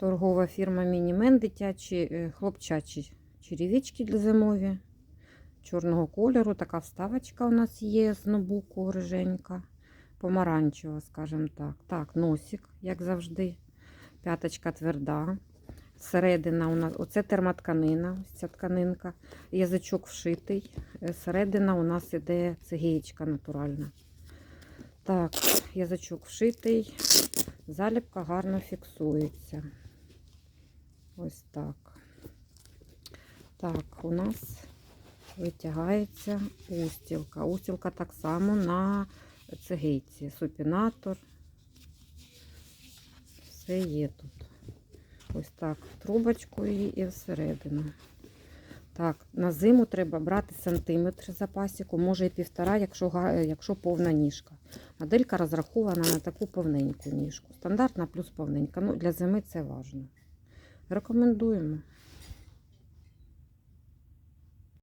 Торгова фірма Мінімен дитячі, е, хлопчачі черевички для зимові. Чорного кольору. Така вставочка у нас є з нобуку гриженька. Помаранчева, скажімо так. Так, носик, як завжди. П'яточка тверда. Середина у нас, оце термотканина, ось ця тканинка. Язичок вшитий. Е, Середина у нас іде цигеєчка натуральна. Так, язичок вшитий. Заліпка гарно фіксується. Ось так. Так, у нас витягається устілка. Устілка так само на цигейці. Супінатор. Все є тут. Ось так, трубочку і всередину. Так, на зиму треба брати сантиметр запасіку, може і півтора, якщо, якщо повна ніжка. Моделька розрахована на таку повненьку ніжку. Стандартна плюс повненька. Ну, для зими це важливо. Рекомендуємо.